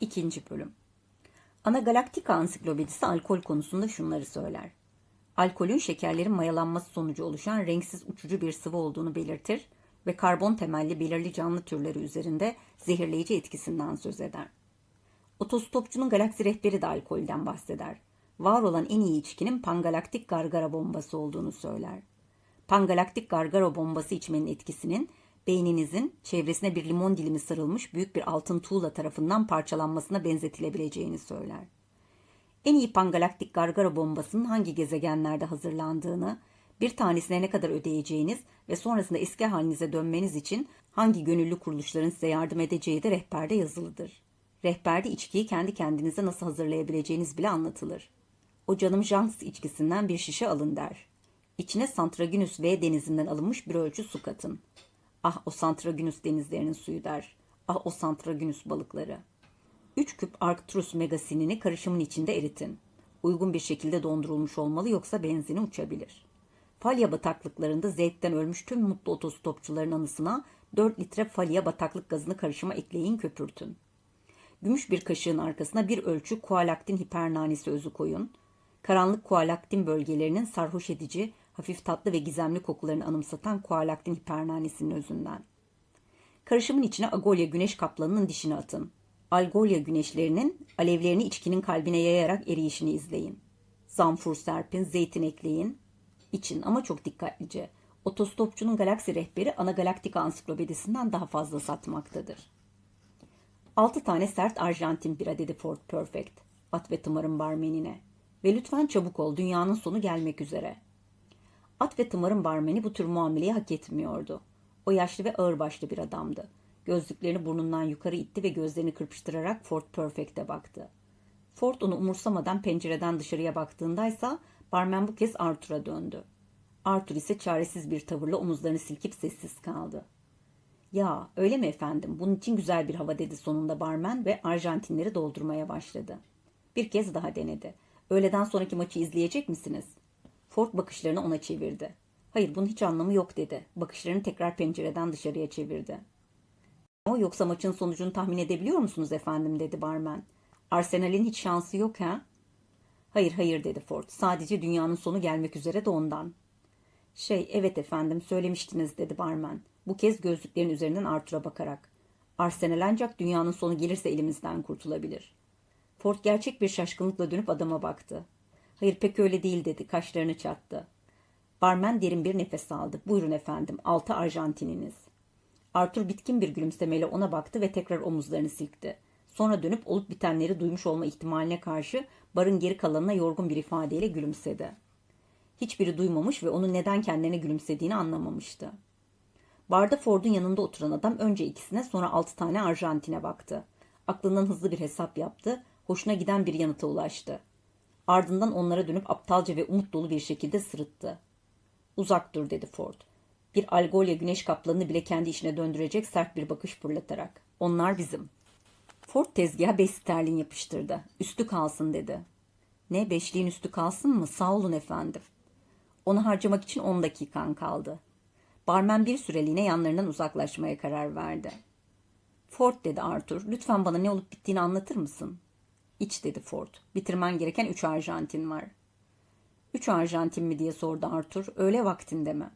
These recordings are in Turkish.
İkinci bölüm. Ana Galaktika Ansiklopedisi alkol konusunda şunları söyler. Alkolün şekerlerin mayalanması sonucu oluşan renksiz uçucu bir sıvı olduğunu belirtir ve karbon temelli belirli canlı türleri üzerinde zehirleyici etkisinden söz eder. Otostopçunun galaksi rehberi de alkolden bahseder. Var olan en iyi içkinin pangalaktik gargara bombası olduğunu söyler. Pangalaktik gargara bombası içmenin etkisinin beyninizin çevresine bir limon dilimi sarılmış büyük bir altın tuğla tarafından parçalanmasına benzetilebileceğini söyler. En iyi pangalaktik gargara bombasının hangi gezegenlerde hazırlandığını, bir tanesine ne kadar ödeyeceğiniz ve sonrasında eski halinize dönmeniz için hangi gönüllü kuruluşların size yardım edeceği de rehberde yazılıdır. Rehberde içkiyi kendi kendinize nasıl hazırlayabileceğiniz bile anlatılır. O canım Janks içkisinden bir şişe alın der. İçine Santraginus V denizinden alınmış bir ölçü su katın. Ah o Santraginus denizlerinin suyu der. Ah o Santraginus balıkları. 3 küp Arcturus megasinini karışımın içinde eritin. Uygun bir şekilde dondurulmuş olmalı yoksa benzini uçabilir. Falya bataklıklarında zevkten ölmüş tüm mutlu otostopçuların anısına 4 litre falya bataklık gazını karışıma ekleyin köpürtün. Gümüş bir kaşığın arkasına bir ölçü kualaktin hipernanisi özü koyun. Karanlık kualaktin bölgelerinin sarhoş edici, hafif tatlı ve gizemli kokularını anımsatan kualaktin hipernanisinin özünden. Karışımın içine agolya güneş kaplanının dişini atın. Algolya güneşlerinin alevlerini içkinin kalbine yayarak eriyişini izleyin. Zamfur serpin, zeytin ekleyin. İçin ama çok dikkatlice. Otostopçunun galaksi rehberi ana galaktika ansiklopedisinden daha fazla satmaktadır. 6 tane sert Arjantin bira dedi Ford Perfect. At ve tımarın barmenine. Ve lütfen çabuk ol dünyanın sonu gelmek üzere. At ve tımarın barmeni bu tür muameleyi hak etmiyordu. O yaşlı ve ağırbaşlı bir adamdı. Gözlüklerini burnundan yukarı itti ve gözlerini kırpıştırarak Ford Perfect'e baktı. Ford onu umursamadan pencereden dışarıya baktığındaysa barmen bu kez Arthur'a döndü. Arthur ise çaresiz bir tavırla omuzlarını silkip sessiz kaldı. Ya öyle mi efendim bunun için güzel bir hava dedi sonunda barmen ve Arjantinleri doldurmaya başladı. Bir kez daha denedi. Öğleden sonraki maçı izleyecek misiniz? Ford bakışlarını ona çevirdi. Hayır bunun hiç anlamı yok dedi. Bakışlarını tekrar pencereden dışarıya çevirdi. O yoksa maçın sonucunu tahmin edebiliyor musunuz efendim dedi barmen. Arsenal'in hiç şansı yok ha? Hayır hayır dedi Ford. Sadece dünyanın sonu gelmek üzere de ondan. Şey evet efendim söylemiştiniz dedi barmen. Bu kez gözlüklerin üzerinden Arthur'a bakarak. Arsenal ancak dünyanın sonu gelirse elimizden kurtulabilir. Ford gerçek bir şaşkınlıkla dönüp adama baktı. Hayır pek öyle değil dedi kaşlarını çattı. Barmen derin bir nefes aldı. Buyurun efendim altı Arjantininiz. Arthur bitkin bir gülümsemeyle ona baktı ve tekrar omuzlarını silkti. Sonra dönüp olup bitenleri duymuş olma ihtimaline karşı barın geri kalanına yorgun bir ifadeyle gülümsedi. Hiçbiri duymamış ve onun neden kendine gülümsediğini anlamamıştı. Barda Ford'un yanında oturan adam önce ikisine sonra altı tane Arjantin'e baktı. Aklından hızlı bir hesap yaptı, hoşuna giden bir yanıta ulaştı. Ardından onlara dönüp aptalca ve umut dolu bir şekilde sırıttı. Uzak dur dedi Ford. Bir algolya güneş kaplanını bile kendi işine döndürecek sert bir bakış fırlatarak. Onlar bizim. Ford tezgaha beş sterlin yapıştırdı. Üstü kalsın dedi. Ne beşliğin üstü kalsın mı? Sağ olun efendim. Onu harcamak için on dakikan kaldı. Barmen bir süreliğine yanlarından uzaklaşmaya karar verdi. Ford dedi Arthur. Lütfen bana ne olup bittiğini anlatır mısın? İç dedi Ford. Bitirmen gereken üç Arjantin var. Üç Arjantin mi diye sordu Arthur. Öyle vaktinde mi?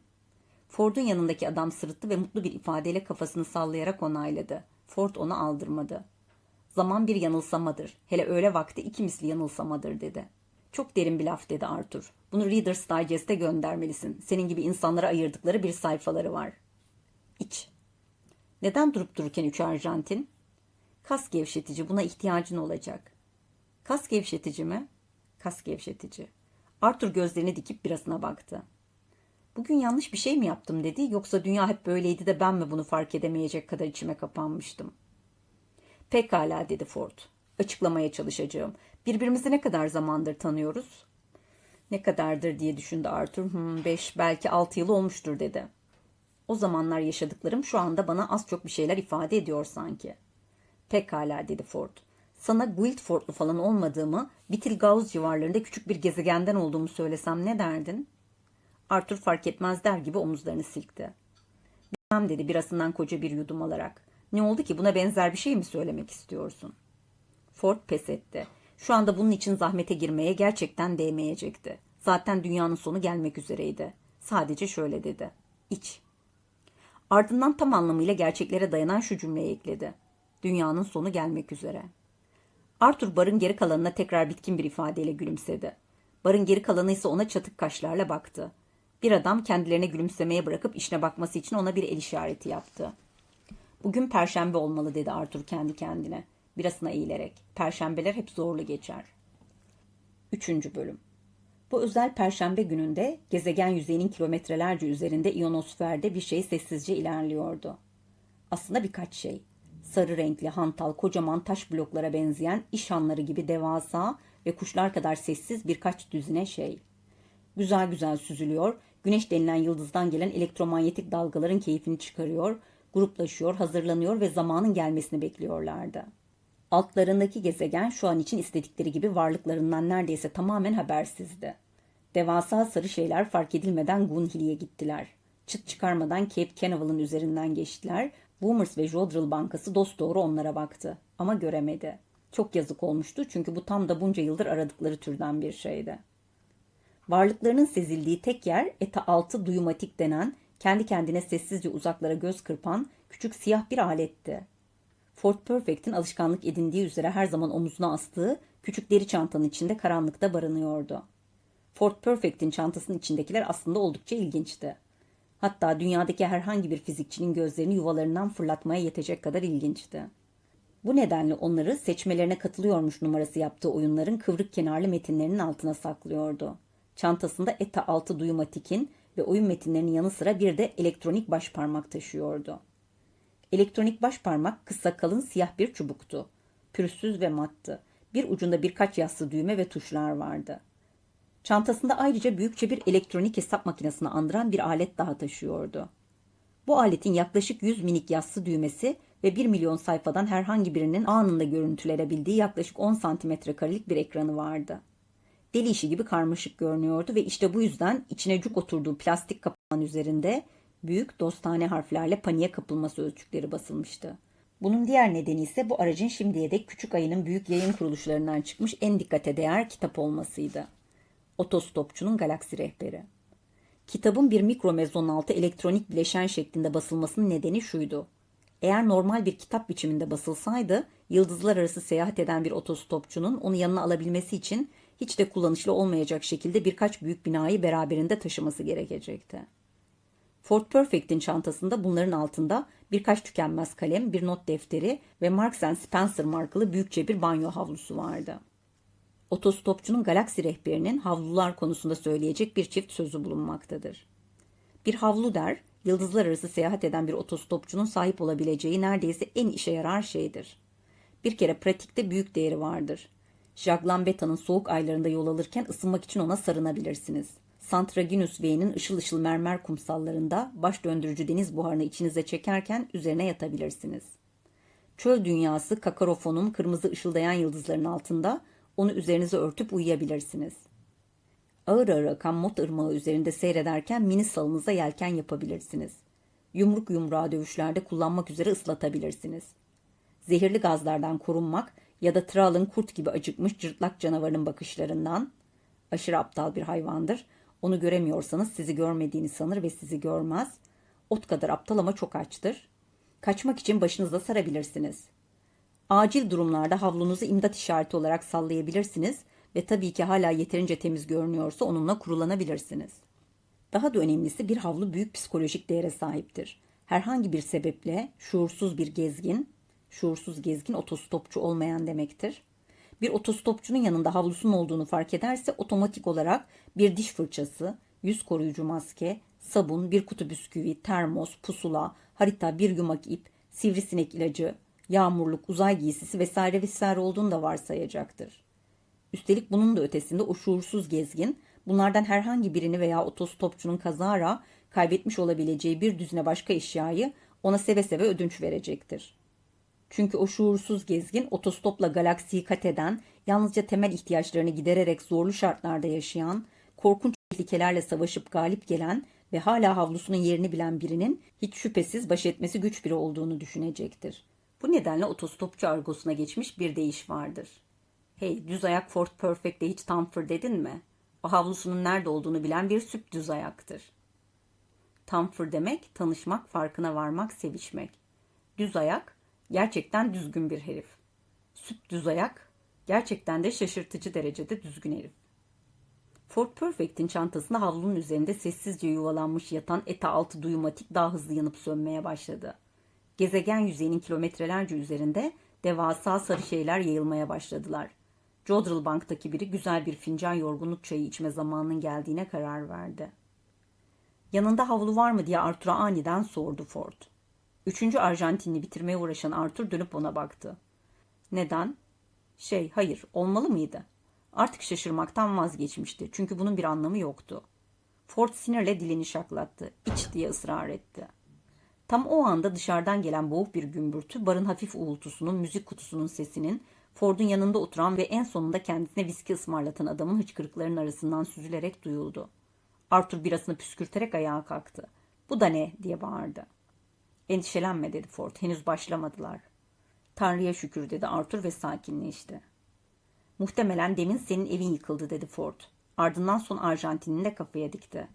Ford'un yanındaki adam sırıttı ve mutlu bir ifadeyle kafasını sallayarak onayladı. Ford onu aldırmadı. Zaman bir yanılsamadır. Hele öğle vakti iki misli yanılsamadır dedi. Çok derin bir laf dedi Arthur. Bunu Reader's Digest'e göndermelisin. Senin gibi insanlara ayırdıkları bir sayfaları var. İç. Neden durup dururken üç Arjantin? Kas gevşetici. Buna ihtiyacın olacak. Kas gevşetici mi? Kas gevşetici. Arthur gözlerini dikip birasına baktı. Bugün yanlış bir şey mi yaptım dedi yoksa dünya hep böyleydi de ben mi bunu fark edemeyecek kadar içime kapanmıştım. Pekala dedi Ford. Açıklamaya çalışacağım. Birbirimizi ne kadar zamandır tanıyoruz? Ne kadardır diye düşündü Arthur. Hmm, beş belki altı yıl olmuştur dedi. O zamanlar yaşadıklarım şu anda bana az çok bir şeyler ifade ediyor sanki. Pekala dedi Ford. Sana Guildford'lu falan olmadığımı, Betelgeuse civarlarında küçük bir gezegenden olduğumu söylesem ne derdin? Arthur fark etmez der gibi omuzlarını silkti. Bilmem dedi birasından koca bir yudum alarak. Ne oldu ki buna benzer bir şey mi söylemek istiyorsun? Ford pes etti. Şu anda bunun için zahmete girmeye gerçekten değmeyecekti. Zaten dünyanın sonu gelmek üzereydi. Sadece şöyle dedi. İç. Ardından tam anlamıyla gerçeklere dayanan şu cümleyi ekledi. Dünyanın sonu gelmek üzere. Arthur barın geri kalanına tekrar bitkin bir ifadeyle gülümsedi. Barın geri kalanı ise ona çatık kaşlarla baktı. Bir adam kendilerine gülümsemeye bırakıp işine bakması için ona bir el işareti yaptı. Bugün perşembe olmalı dedi Arthur kendi kendine. Birasına eğilerek. Perşembeler hep zorlu geçer. Üçüncü bölüm. Bu özel perşembe gününde gezegen yüzeyinin kilometrelerce üzerinde ionosferde bir şey sessizce ilerliyordu. Aslında birkaç şey. Sarı renkli, hantal, kocaman taş bloklara benzeyen iş hanları gibi devasa ve kuşlar kadar sessiz birkaç düzine şey. Güzel güzel süzülüyor, güneş denilen yıldızdan gelen elektromanyetik dalgaların keyfini çıkarıyor, gruplaşıyor, hazırlanıyor ve zamanın gelmesini bekliyorlardı. Altlarındaki gezegen şu an için istedikleri gibi varlıklarından neredeyse tamamen habersizdi. Devasa sarı şeyler fark edilmeden Gunhilly'e gittiler. Çıt çıkarmadan Cape Canaveral üzerinden geçtiler. Boomers ve Jodrell Bankası dosdoğru onlara baktı. Ama göremedi. Çok yazık olmuştu çünkü bu tam da bunca yıldır aradıkları türden bir şeydi. Varlıklarının sezildiği tek yer eta altı duyumatik denen, kendi kendine sessizce uzaklara göz kırpan küçük siyah bir aletti. Ford Perfect'in alışkanlık edindiği üzere her zaman omuzuna astığı küçük deri çantanın içinde karanlıkta barınıyordu. Ford Perfect'in çantasının içindekiler aslında oldukça ilginçti. Hatta dünyadaki herhangi bir fizikçinin gözlerini yuvalarından fırlatmaya yetecek kadar ilginçti. Bu nedenle onları seçmelerine katılıyormuş numarası yaptığı oyunların kıvrık kenarlı metinlerinin altına saklıyordu. Çantasında ETA 6 duyumatikin ve oyun metinlerinin yanı sıra bir de elektronik başparmak taşıyordu. Elektronik başparmak kısa kalın siyah bir çubuktu. Pürüzsüz ve mattı. Bir ucunda birkaç yassı düğme ve tuşlar vardı. Çantasında ayrıca büyükçe bir elektronik hesap makinesini andıran bir alet daha taşıyordu. Bu aletin yaklaşık 100 minik yassı düğmesi ve 1 milyon sayfadan herhangi birinin anında görüntülenebildiği yaklaşık 10 santimetre karelik bir ekranı vardı. Deli işi gibi karmaşık görünüyordu ve işte bu yüzden içine cuk oturduğu plastik kapağın üzerinde büyük dostane harflerle paniğe kapılması ölçükleri basılmıştı. Bunun diğer nedeni ise bu aracın şimdiye dek küçük ayının büyük yayın kuruluşlarından çıkmış en dikkate değer kitap olmasıydı. Otostopçunun Galaksi Rehberi. Kitabın bir mikro mezonaltı elektronik bileşen şeklinde basılmasının nedeni şuydu. Eğer normal bir kitap biçiminde basılsaydı, yıldızlar arası seyahat eden bir otostopçunun onu yanına alabilmesi için hiç de kullanışlı olmayacak şekilde birkaç büyük binayı beraberinde taşıması gerekecekti. Ford Perfect'in çantasında bunların altında birkaç tükenmez kalem, bir not defteri ve Marks Spencer markalı büyükçe bir banyo havlusu vardı. Otostopçunun galaksi rehberinin havlular konusunda söyleyecek bir çift sözü bulunmaktadır. Bir havlu der, yıldızlar arası seyahat eden bir otostopçunun sahip olabileceği neredeyse en işe yarar şeydir. Bir kere pratikte büyük değeri vardır. Jacques Lambetta'nın soğuk aylarında yol alırken ısınmak için ona sarınabilirsiniz. Santraginus V'nin ışıl ışıl mermer kumsallarında baş döndürücü deniz buharını içinize çekerken üzerine yatabilirsiniz. Çöl dünyası Kakarofon'un kırmızı ışıldayan yıldızların altında onu üzerinize örtüp uyuyabilirsiniz. Ağır ağır akan Mot ırmağı üzerinde seyrederken mini salınıza yelken yapabilirsiniz. Yumruk yumruğa dövüşlerde kullanmak üzere ıslatabilirsiniz. Zehirli gazlardan korunmak ya da Tral'ın kurt gibi acıkmış cırtlak canavarının bakışlarından, aşırı aptal bir hayvandır, onu göremiyorsanız sizi görmediğini sanır ve sizi görmez. Ot kadar aptal ama çok açtır. Kaçmak için başınıza sarabilirsiniz. Acil durumlarda havlunuzu imdat işareti olarak sallayabilirsiniz ve tabii ki hala yeterince temiz görünüyorsa onunla kurulanabilirsiniz. Daha da önemlisi bir havlu büyük psikolojik değere sahiptir. Herhangi bir sebeple şuursuz bir gezgin, şuursuz gezgin otostopçu olmayan demektir. Bir otostopçunun yanında havlusun olduğunu fark ederse otomatik olarak bir diş fırçası, yüz koruyucu maske, sabun, bir kutu bisküvi, termos, pusula, harita, bir yumak ip, sivrisinek ilacı, yağmurluk, uzay giysisi vesaire vesaire olduğunu da varsayacaktır. Üstelik bunun da ötesinde o şuursuz gezgin bunlardan herhangi birini veya otostopçunun kazara kaybetmiş olabileceği bir düzine başka eşyayı ona seve seve ödünç verecektir. Çünkü o şuursuz gezgin otostopla galaksiyi kat eden, yalnızca temel ihtiyaçlarını gidererek zorlu şartlarda yaşayan, korkunç tehlikelerle savaşıp galip gelen ve hala havlusunun yerini bilen birinin hiç şüphesiz baş etmesi güç biri olduğunu düşünecektir. Bu nedenle otostopçu argosuna geçmiş bir deyiş vardır. Hey düz ayak Ford Perfect'te hiç tamfır dedin mi? O havlusunun nerede olduğunu bilen bir süp düz ayaktır. Tamfır demek tanışmak, farkına varmak, sevişmek. Düz ayak gerçekten düzgün bir herif. Süp düz ayak gerçekten de şaşırtıcı derecede düzgün herif. Ford Perfect'in çantasında havlunun üzerinde sessizce yuvalanmış yatan ETA 6 duyumatik daha hızlı yanıp sönmeye başladı. Gezegen yüzeyinin kilometrelerce üzerinde devasa sarı şeyler yayılmaya başladılar. Jodrell Bank'taki biri güzel bir fincan yorgunluk çayı içme zamanının geldiğine karar verdi. Yanında havlu var mı diye Arthur'a aniden sordu Ford. Üçüncü Arjantinli bitirmeye uğraşan Arthur dönüp ona baktı. Neden? Şey, hayır, olmalı mıydı? Artık şaşırmaktan vazgeçmişti çünkü bunun bir anlamı yoktu. Ford sinirle dilini şaklattı. İç diye ısrar etti. Tam o anda dışarıdan gelen boğuk bir gümbürtü, barın hafif uğultusunun, müzik kutusunun sesinin, Ford'un yanında oturan ve en sonunda kendisine viski ısmarlatan adamın hıçkırıklarının arasından süzülerek duyuldu. Arthur birasını püskürterek ayağa kalktı. Bu da ne diye bağırdı. Endişelenme dedi Ford. Henüz başlamadılar. Tanrı'ya şükür dedi Arthur ve sakinleşti. Muhtemelen demin senin evin yıkıldı dedi Ford. Ardından son Arjantin'in de kafaya dikti.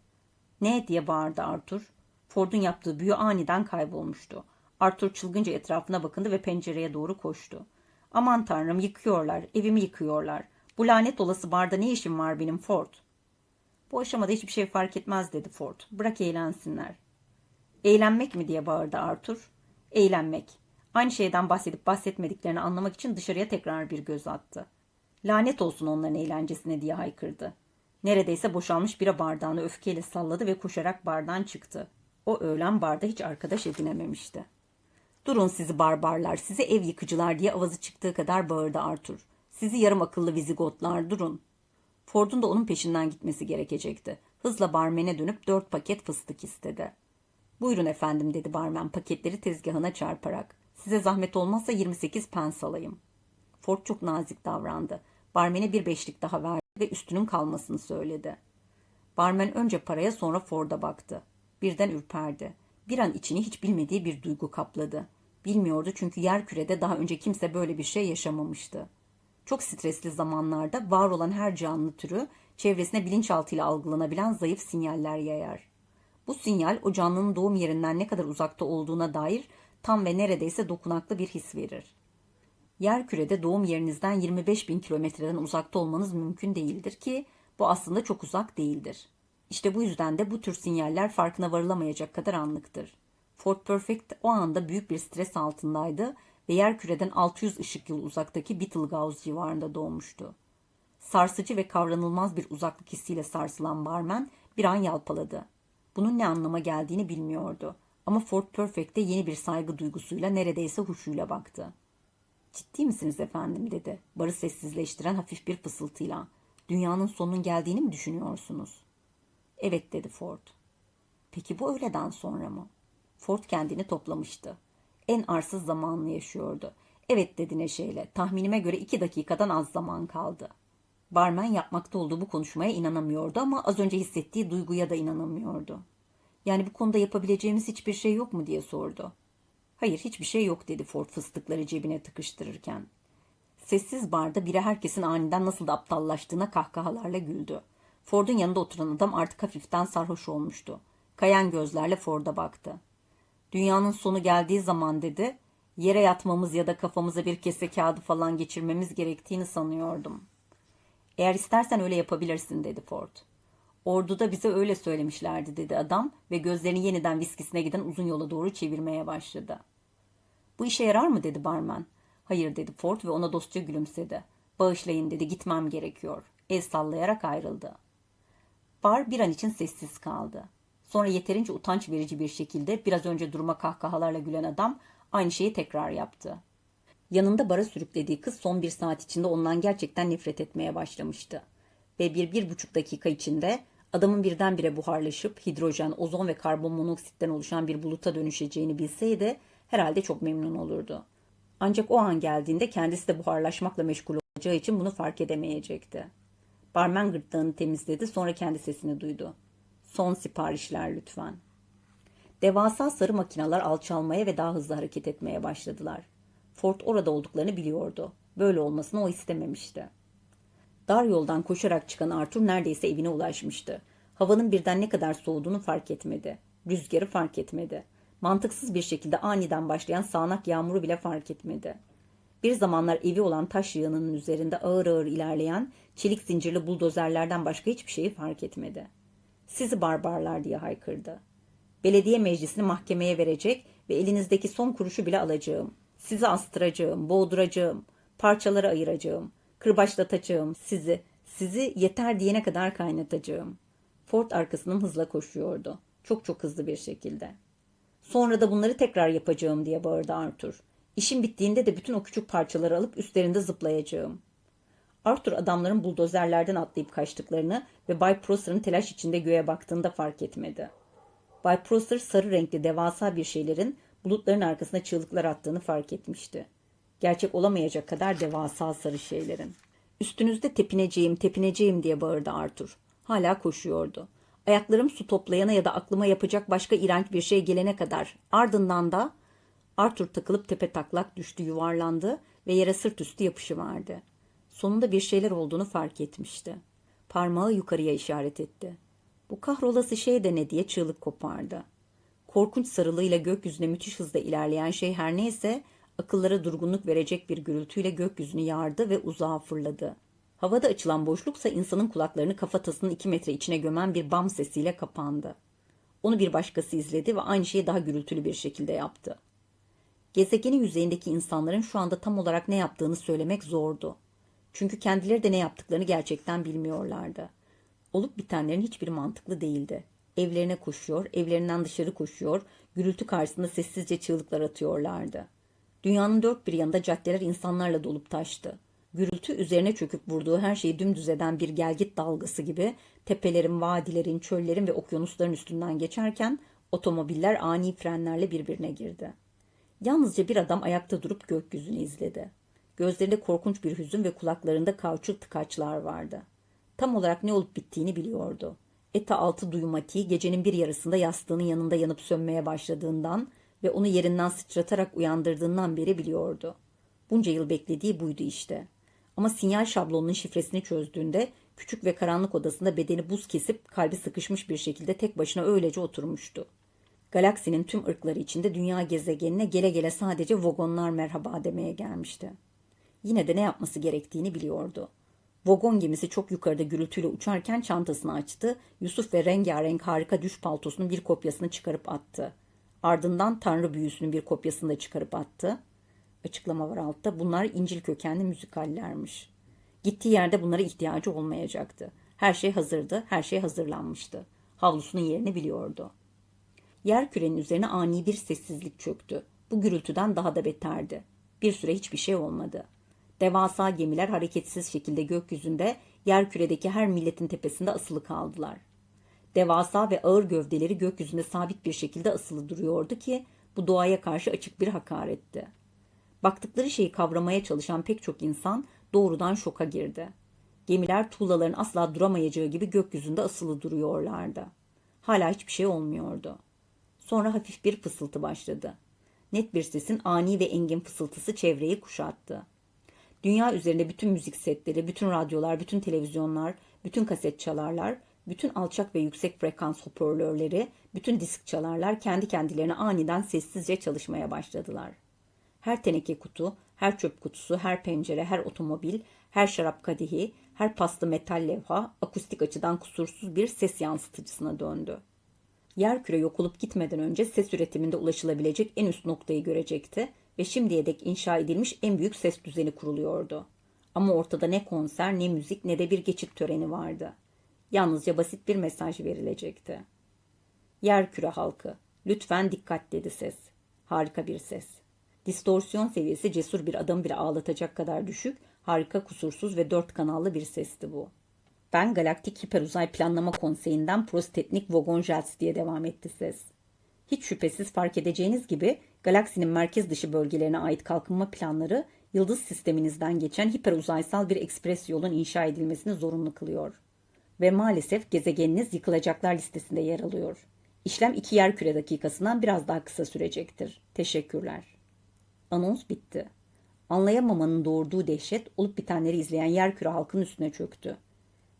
Ne diye bağırdı Arthur. Ford'un yaptığı büyü aniden kaybolmuştu. Arthur çılgınca etrafına bakındı ve pencereye doğru koştu. Aman tanrım yıkıyorlar, evimi yıkıyorlar. Bu lanet olası barda ne işim var benim Ford? Bu aşamada hiçbir şey fark etmez dedi Ford. Bırak eğlensinler. Eğlenmek mi diye bağırdı Arthur. Eğlenmek. Aynı şeyden bahsedip bahsetmediklerini anlamak için dışarıya tekrar bir göz attı. Lanet olsun onların eğlencesine diye haykırdı. Neredeyse boşalmış bira bardağını öfkeyle salladı ve koşarak bardan çıktı. O öğlen barda hiç arkadaş edinememişti. Durun sizi barbarlar, sizi ev yıkıcılar diye avazı çıktığı kadar bağırdı Arthur. Sizi yarım akıllı vizigotlar durun. Ford'un da onun peşinden gitmesi gerekecekti. Hızla barmene dönüp dört paket fıstık istedi. Buyurun efendim dedi barmen paketleri tezgahına çarparak. Size zahmet olmazsa 28 pens alayım. Ford çok nazik davrandı. Barmene bir beşlik daha verdi ve üstünün kalmasını söyledi. Barmen önce paraya sonra Ford'a baktı. Birden ürperdi. Bir an içini hiç bilmediği bir duygu kapladı. Bilmiyordu çünkü yer kürede daha önce kimse böyle bir şey yaşamamıştı. Çok stresli zamanlarda var olan her canlı türü çevresine bilinçaltıyla algılanabilen zayıf sinyaller yayar. Bu sinyal o canlının doğum yerinden ne kadar uzakta olduğuna dair tam ve neredeyse dokunaklı bir his verir. Yer kürede doğum yerinizden 25 bin kilometreden uzakta olmanız mümkün değildir ki bu aslında çok uzak değildir. İşte bu yüzden de bu tür sinyaller farkına varılamayacak kadar anlıktır. Fort Perfect o anda büyük bir stres altındaydı ve yer küreden 600 ışık yılı uzaktaki Betelgeuse civarında doğmuştu. Sarsıcı ve kavranılmaz bir uzaklık hissiyle sarsılan barmen bir an yalpaladı. Bunun ne anlama geldiğini bilmiyordu. Ama Fort Perfect'te yeni bir saygı duygusuyla neredeyse huşuyla baktı. Ciddi misiniz efendim dedi. Barı sessizleştiren hafif bir fısıltıyla. Dünyanın sonunun geldiğini mi düşünüyorsunuz? Evet dedi Ford. Peki bu öğleden sonra mı? Ford kendini toplamıştı. En arsız zamanını yaşıyordu. Evet dedi neşeyle. Tahminime göre iki dakikadan az zaman kaldı. Barmen yapmakta olduğu bu konuşmaya inanamıyordu ama az önce hissettiği duyguya da inanamıyordu. Yani bu konuda yapabileceğimiz hiçbir şey yok mu diye sordu. Hayır hiçbir şey yok dedi Ford fıstıkları cebine tıkıştırırken. Sessiz barda biri herkesin aniden nasıl da aptallaştığına kahkahalarla güldü. Ford'un yanında oturan adam artık hafiften sarhoş olmuştu. Kayan gözlerle Ford'a baktı. Dünyanın sonu geldiği zaman dedi, yere yatmamız ya da kafamıza bir kese kağıdı falan geçirmemiz gerektiğini sanıyordum. Eğer istersen öyle yapabilirsin dedi Ford. Orduda bize öyle söylemişlerdi dedi adam ve gözlerini yeniden viskisine giden uzun yola doğru çevirmeye başladı. Bu işe yarar mı dedi barman. Hayır dedi Ford ve ona dostça gülümsedi. Bağışlayın dedi gitmem gerekiyor. El sallayarak ayrıldı. Bar bir an için sessiz kaldı. Sonra yeterince utanç verici bir şekilde biraz önce duruma kahkahalarla gülen adam aynı şeyi tekrar yaptı. Yanında bara sürüklediği kız son bir saat içinde ondan gerçekten nefret etmeye başlamıştı. Ve bir, bir buçuk dakika içinde adamın birdenbire buharlaşıp hidrojen, ozon ve karbon monoksitten oluşan bir buluta dönüşeceğini bilseydi herhalde çok memnun olurdu. Ancak o an geldiğinde kendisi de buharlaşmakla meşgul olacağı için bunu fark edemeyecekti. Barmen gırtlağını temizledi sonra kendi sesini duydu. Son siparişler lütfen. Devasa sarı makineler alçalmaya ve daha hızlı hareket etmeye başladılar. Ford orada olduklarını biliyordu. Böyle olmasını o istememişti. Dar yoldan koşarak çıkan Arthur neredeyse evine ulaşmıştı. Havanın birden ne kadar soğuduğunu fark etmedi. Rüzgarı fark etmedi. Mantıksız bir şekilde aniden başlayan sağanak yağmuru bile fark etmedi. Bir zamanlar evi olan taş yığınının üzerinde ağır ağır ilerleyen çelik zincirli buldozerlerden başka hiçbir şeyi fark etmedi. Sizi barbarlar diye haykırdı. Belediye meclisini mahkemeye verecek ve elinizdeki son kuruşu bile alacağım. Sizi astıracağım, boğduracağım, parçalara ayıracağım, kırbaçlatacağım sizi, sizi yeter diyene kadar kaynatacağım. Ford arkasından hızla koşuyordu. Çok çok hızlı bir şekilde. Sonra da bunları tekrar yapacağım diye bağırdı Arthur. İşim bittiğinde de bütün o küçük parçaları alıp üstlerinde zıplayacağım. Arthur adamların buldozerlerden atlayıp kaçtıklarını ve Bay Prosser'ın telaş içinde göğe baktığında fark etmedi. Bay Prosser sarı renkli devasa bir şeylerin bulutların arkasına çığlıklar attığını fark etmişti. Gerçek olamayacak kadar devasa sarı şeylerin. Üstünüzde tepineceğim, tepineceğim diye bağırdı Arthur. Hala koşuyordu. Ayaklarım su toplayana ya da aklıma yapacak başka iğrenç bir şey gelene kadar. Ardından da Arthur takılıp tepe taklak düştü, yuvarlandı ve yere sırt üstü yapışıverdi. Sonunda bir şeyler olduğunu fark etmişti. Parmağı yukarıya işaret etti. Bu kahrolası şey de ne diye çığlık kopardı. Korkunç sarılığıyla gökyüzüne müthiş hızla ilerleyen şey her neyse akıllara durgunluk verecek bir gürültüyle gökyüzünü yardı ve uzağa fırladı. Havada açılan boşluksa insanın kulaklarını kafatasının iki metre içine gömen bir bam sesiyle kapandı. Onu bir başkası izledi ve aynı şeyi daha gürültülü bir şekilde yaptı. Gezegenin yüzeyindeki insanların şu anda tam olarak ne yaptığını söylemek zordu. Çünkü kendileri de ne yaptıklarını gerçekten bilmiyorlardı. Olup bitenlerin hiçbiri mantıklı değildi. Evlerine koşuyor, evlerinden dışarı koşuyor, gürültü karşısında sessizce çığlıklar atıyorlardı. Dünyanın dört bir yanında caddeler insanlarla dolup taştı. Gürültü üzerine çöküp vurduğu her şeyi dümdüz eden bir gelgit dalgası gibi tepelerin, vadilerin, çöllerin ve okyanusların üstünden geçerken otomobiller ani frenlerle birbirine girdi. Yalnızca bir adam ayakta durup gökyüzünü izledi. Gözlerinde korkunç bir hüzün ve kulaklarında kauçuk tıkaçlar vardı. Tam olarak ne olup bittiğini biliyordu. Eta altı duyumatiği gecenin bir yarısında yastığının yanında yanıp sönmeye başladığından ve onu yerinden sıçratarak uyandırdığından beri biliyordu. Bunca yıl beklediği buydu işte. Ama sinyal şablonunun şifresini çözdüğünde küçük ve karanlık odasında bedeni buz kesip kalbi sıkışmış bir şekilde tek başına öylece oturmuştu. Galaksinin tüm ırkları içinde dünya gezegenine gele gele sadece vagonlar merhaba demeye gelmişti. Yine de ne yapması gerektiğini biliyordu. Vagon gemisi çok yukarıda gürültüyle uçarken çantasını açtı. Yusuf ve rengarenk harika düş paltosunun bir kopyasını çıkarıp attı. Ardından Tanrı büyüsünün bir kopyasını da çıkarıp attı. Açıklama var altta. Bunlar İncil kökenli müzikallermiş. Gittiği yerde bunlara ihtiyacı olmayacaktı. Her şey hazırdı, her şey hazırlanmıştı. Havlusunun yerini biliyordu. Yer kürenin üzerine ani bir sessizlik çöktü. Bu gürültüden daha da beterdi. Bir süre hiçbir şey olmadı. Devasa gemiler hareketsiz şekilde gökyüzünde yer küredeki her milletin tepesinde asılı kaldılar. Devasa ve ağır gövdeleri gökyüzünde sabit bir şekilde asılı duruyordu ki bu doğaya karşı açık bir hakaretti. Baktıkları şeyi kavramaya çalışan pek çok insan doğrudan şoka girdi. Gemiler tuğlaların asla duramayacağı gibi gökyüzünde asılı duruyorlardı. Hala hiçbir şey olmuyordu. Sonra hafif bir fısıltı başladı. Net bir sesin ani ve engin fısıltısı çevreyi kuşattı. Dünya üzerinde bütün müzik setleri, bütün radyolar, bütün televizyonlar, bütün kaset çalarlar, bütün alçak ve yüksek frekans hoparlörleri, bütün disk çalarlar kendi kendilerine aniden sessizce çalışmaya başladılar. Her teneke kutu, her çöp kutusu, her pencere, her otomobil, her şarap kadehi, her paslı metal levha akustik açıdan kusursuz bir ses yansıtıcısına döndü. Yer küre yok olup gitmeden önce ses üretiminde ulaşılabilecek en üst noktayı görecekti ve şimdiye dek inşa edilmiş en büyük ses düzeni kuruluyordu. Ama ortada ne konser, ne müzik, ne de bir geçit töreni vardı. Yalnızca basit bir mesaj verilecekti. Yer küre halkı, lütfen dikkat dedi ses. Harika bir ses. Distorsiyon seviyesi cesur bir adam bile ağlatacak kadar düşük, harika kusursuz ve dört kanallı bir sesti bu. Ben Galaktik Hiperuzay Planlama Konseyi'nden Prostetnik Vogon Jets diye devam etti ses. Hiç şüphesiz fark edeceğiniz gibi galaksinin merkez dışı bölgelerine ait kalkınma planları yıldız sisteminizden geçen hiperuzaysal bir ekspres yolun inşa edilmesini zorunlu kılıyor. Ve maalesef gezegeniniz yıkılacaklar listesinde yer alıyor. İşlem iki yer küre dakikasından biraz daha kısa sürecektir. Teşekkürler. Anons bitti. Anlayamamanın doğurduğu dehşet olup bitenleri izleyen yerküre halkının üstüne çöktü.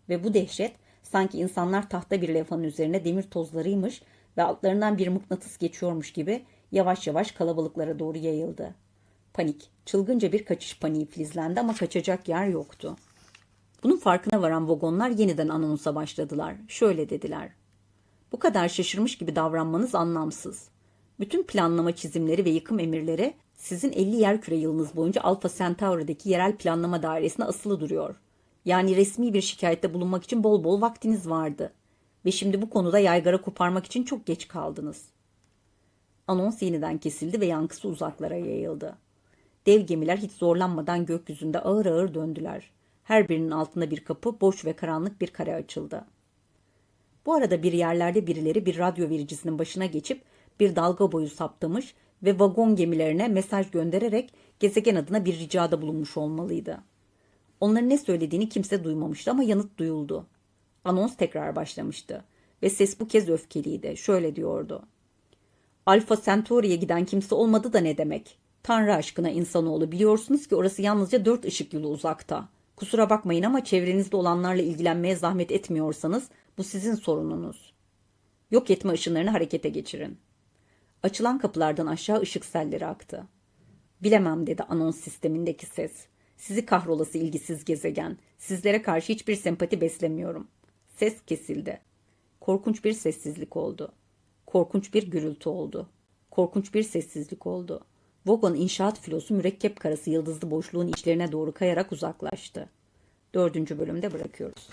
Ve bu dehşet sanki insanlar tahta bir levhanın üzerine demir tozlarıymış ve altlarından bir mıknatıs geçiyormuş gibi yavaş yavaş kalabalıklara doğru yayıldı. Panik, çılgınca bir kaçış paniği filizlendi ama kaçacak yer yoktu. Bunun farkına varan vagonlar yeniden anonsa başladılar. Şöyle dediler. Bu kadar şaşırmış gibi davranmanız anlamsız. Bütün planlama çizimleri ve yıkım emirleri sizin 50 yerküre yılınız boyunca Alpha Centauri'deki yerel planlama dairesine asılı duruyor. Yani resmi bir şikayette bulunmak için bol bol vaktiniz vardı. Ve şimdi bu konuda yaygara koparmak için çok geç kaldınız. Anons yeniden kesildi ve yankısı uzaklara yayıldı. Dev gemiler hiç zorlanmadan gökyüzünde ağır ağır döndüler. Her birinin altında bir kapı, boş ve karanlık bir kare açıldı. Bu arada bir yerlerde birileri bir radyo vericisinin başına geçip bir dalga boyu saptamış ve vagon gemilerine mesaj göndererek gezegen adına bir ricada bulunmuş olmalıydı. Onların ne söylediğini kimse duymamıştı ama yanıt duyuldu. Anons tekrar başlamıştı ve ses bu kez öfkeliydi. Şöyle diyordu. Alfa Centauri'ye giden kimse olmadı da ne demek? Tanrı aşkına insanoğlu biliyorsunuz ki orası yalnızca dört ışık yılı uzakta. Kusura bakmayın ama çevrenizde olanlarla ilgilenmeye zahmet etmiyorsanız bu sizin sorununuz. Yok etme ışınlarını harekete geçirin. Açılan kapılardan aşağı ışık selleri aktı. Bilemem dedi anons sistemindeki ses. Sizi kahrolası ilgisiz gezegen. Sizlere karşı hiçbir sempati beslemiyorum. Ses kesildi. Korkunç bir sessizlik oldu. Korkunç bir gürültü oldu. Korkunç bir sessizlik oldu. Vogon inşaat filosu mürekkep karası yıldızlı boşluğun içlerine doğru kayarak uzaklaştı. Dördüncü bölümde bırakıyoruz.